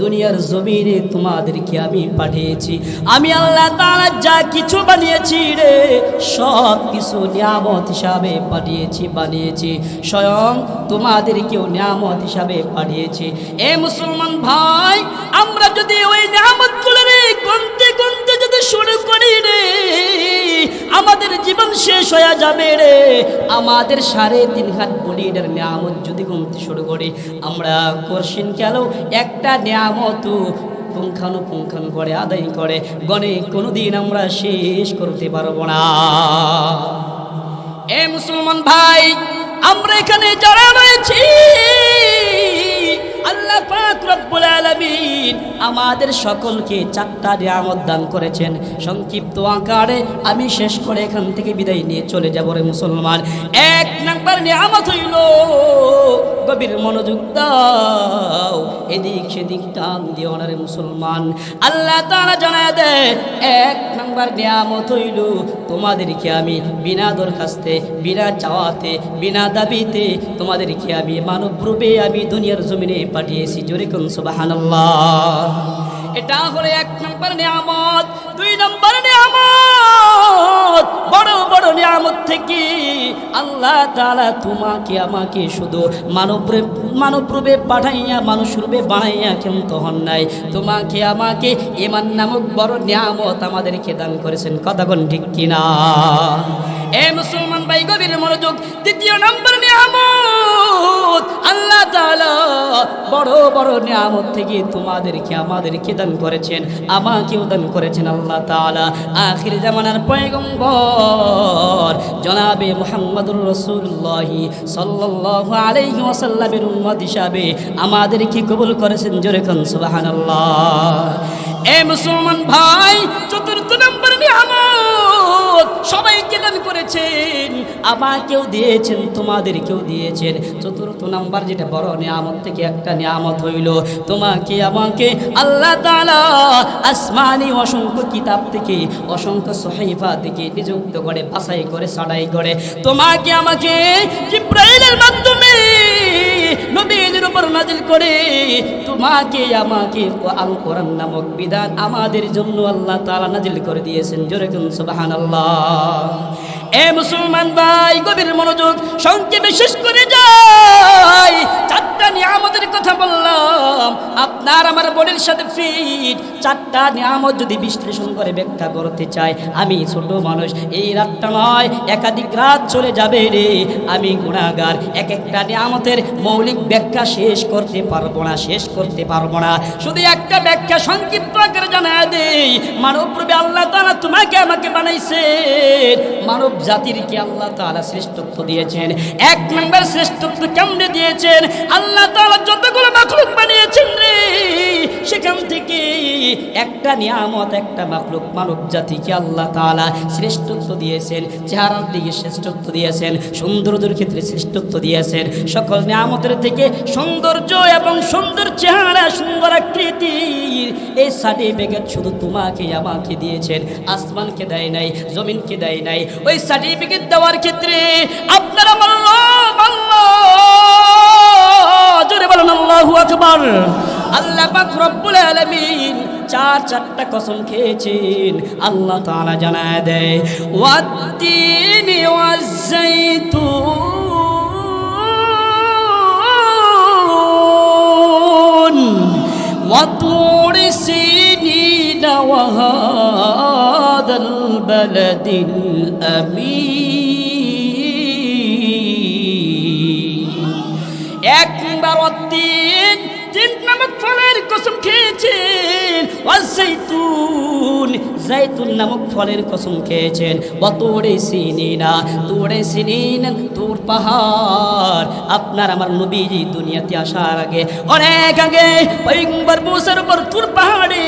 দুনিয়ার জমিনে তোমাদেরকে আমি পাঠিয়েছি। আমি আল্লাহ তালা যা কিছু বানিয়েছি রে, সব কিছু নিয়ামত হিসাবে পাঠিয়েছি, বানিয়েছি। স্বয়ং তোমাদেরকেও নিয়ামত হিসাবে পাঠিয়েছি। এ মুসলমান ভাই, আমরা যদি ওই নিয়ামতগুলো রে গন্তে গুনতে শেষ হয়ে যাবে রে। আমাদের সাড়ে তিন হাত বলিটার নিয়ামত যদি ঘুমতে শুরু করে, আমরা করছেন কেন একটা নিয়ামত পুঙ্খানু পুঙ্খানু করে আদায় করে। গণে কোনোদিন আমরা শেষ করতে পারব না। এ মুসলমান ভাই, আমরা এখানে যারা রয়েছি আমাদের সকলকে চারটা নিয়ামত দান করেছেন। সংক্ষিপ্ত আকারে আমি শেষ করে এখান থেকে বিদায় নিয়ে চলে যাব রে মুসলমান। এক নাম্বার নিয়ামত হইল, গভীর মনোযোগ দাও, এদিক সেদিক টান দিও না রে মুসলমান। আল্লাহ তাআলা জানায় দেয়, এক নাম্বার নিয়ামত হইল, তোমাদেরকে আমি বিনা দরখাস্তে, বিনা চাওয়াতে, বিনা দাবিতে, তোমাদেরকে আমি মানব রূপে আমি দুনিয়ার জমিনে পাঠিয়েছি। জোরে কোন সুবহানাল্লাহ। এটা হলো এক নম্বর নিয়ামত। দুই নম্বর নিয়ামত। বড় বড় নিয়ামত থেকে আল্লাহ তাআলা তোমাকে, আমাকে শুধু মানব মানব রূপে পাঠাইয়া মানুষ রূপে বানাইয়া কিন্তু হন নাই। তোমাকে, আমাকে ইমান নামক বড় নিয়ামত আমাদেরকে দান করেছেন। কথা কোন ঠিক কিনা? এ মুসলমান ভাই গভীর মনোযোগ। দ্বিতীয় নম্বর বড় বড় নিয়ামত থেকে তোমাদেরকে আমাদেরকে দান করেছেন, আমাকেও দান করেছেন আল্লাহ তাআলা। আখির জামানার পয়গম্বর জনাবে মুহাম্মদুর রাসূলুল্লাহ সাল্লাল্লাহু আলাইহি ওয়াসাল্লামের উম্মত হিসাবে আমাদেরকে কবুল করেছেন জোরে কোন সুবহানাল্লাহ। এ মুসলমান ভাই আমাকেও দিয়েছেন, তোমাদের কেউ দিয়েছেন। চতুর্থ নাম্বার যেটা বড় নিয়ামত থেকে একটা নিয়ামত হইল, তোমাকে, আমাকে আল্লাহ আসমানি অসংখ্য কিতাব থেকে, অসংখ্য সহিফা থেকে নিযুক্ত করে বাসাই করে সাড়াই করে, তোমাকে, আমাকে মাধ্যমে করে তোমাকে আমাকে আল কোরআন নামক বিধান আমাদের জন্য আল্লাহ তালা নাজিল করে দিয়েছেন। জোরে কোন সুবহানাল্লাহ। এ মুসলমান ভাই, গভীর মনোযোগ, সংক্ষেপে শেষ করে চারটা যদি বিশ্লেষণ করে ব্যাখ্যা করতে চাই আমি ছোট মানুষ, এই রাতটা নয়, একাধিক রাত চলে যাবে রে। আমি এক একটা নিয়ামতের মৌলিক ব্যাখ্যা শেষ করতে পারব না, শেষ করতে পারব না। শুধু একটা ব্যাখ্যা সংক্ষিপ্ত আকারে জানা দেই। মানব রূপে আল্লাহ তারা তোমাকে আমাকে বানাইছে মানব জাতির কি আল্লাহ তাআলা শ্রেষ্ঠত্ব দিয়েছেন। এক নম্বর শ্রেষ্ঠত্ব কেমনে দিয়েছেন? আল্লাহ তাআলা একটা নিয়ামত, একটা মাখলুক, মানব জাতিকে আল্লাহ তাআলা শ্রেষ্ঠত্ব দিয়েছেন, চেহারার দিকে শ্রেষ্ঠত্ব দিয়েছেন, সৌন্দর্যের ক্ষেত্রে শ্রেষ্ঠত্ব দিয়েছেন। সকল নিয়ামতের থেকে সৌন্দর্য এবং সুন্দর চেহারা, সুন্দর আকৃতির এই সার্টিফিকেট শুধু তোমাকে, আমাকে দিয়েছেন। আসমানকে দেয় নাই, জমিনকে দেয় নাই। ওই সার্টিফিকেট দেওয়ার ক্ষেত্রে আপনারা বললাম আল্লাহ জোরে বলেন, আল্লাহু আকবার। আল্লাহ পাক রব্বুল আলামিন চার চারটা কসম খেয়েছেন আল্লাহ তাআলা জানায় দেয় ওয়াত্তিনি ওয়াজ্জাইতুন ওয়াতুরি সিনিনা ওয়াহাদাল বালাদিল আমিন একবার ওয়াত্তিন ফলের কসম খেয়েছেন। ওয়াজাইতুন জাইতুন নামক ফলের কসম খেয়েছেন। বতরে সিনিনা তোরে সিনিন, তোর পাহাড়। আপনার আমার নবীজি দুনিয়াতে আসার আগে, অনেক আগে পয়গম্বর মুসার উপর তোর পাহাড়ে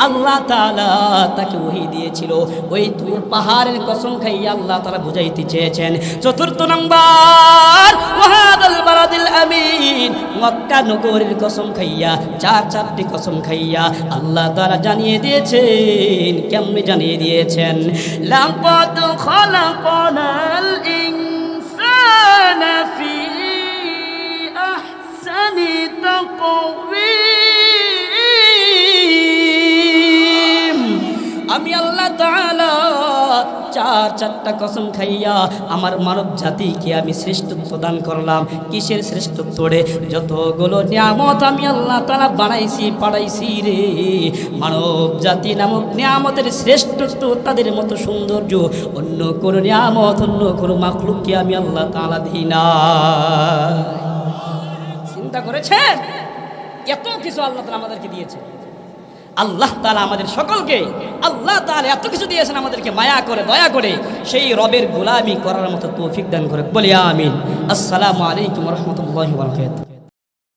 আল্লাহ তাআলা তাকে ওহি দিয়েছিল। ওই তুর পাহাড়ের কসম খাইয়া আল্লাহ তাআলা বুঝাইতে চেয়েছেন। চতুর্থ নাম্বার আমিন। খাইয়া খাইয়া জানিয়ে দিয়েছেন, কেমনে জানিয়ে দিয়েছেন? ফি আমি আল্লাহ চার, চারটা কসম খাইয়া আমার মানব জাতিকে আমি শ্রেষ্ঠত্ব দান করলাম। কিসের শ্রেষ্ঠত্ব রে? যতগুলো নিয়ামত আমি আল্লাহ তাআলা বানাইছি, পাড়াইছি রে। মানব জাতি নামক নিয়ামতের শ্রেষ্ঠত্ব তাদের মতো সৌন্দর্য, অন্য কোনো নিয়ামত, অন্য কোনো মাখলুককে আমি আল্লাহ তাআলা দিই না। চিন্তা করেছেন? এত কিছু আল্লাহ তাআলা আমাদেরকে দিয়েছে। আল্লাহ তালা আমাদের সকলকে, আল্লাহ তালা এত কিছু দিয়েছেন আমাদেরকে মায়া করে, দয়া করে, সেই রবের গোলামি করার মতো তৌফিক দান করে বলি আমিন। আসসালামু আলাইকুম রহমতুল্লাহ বরকাত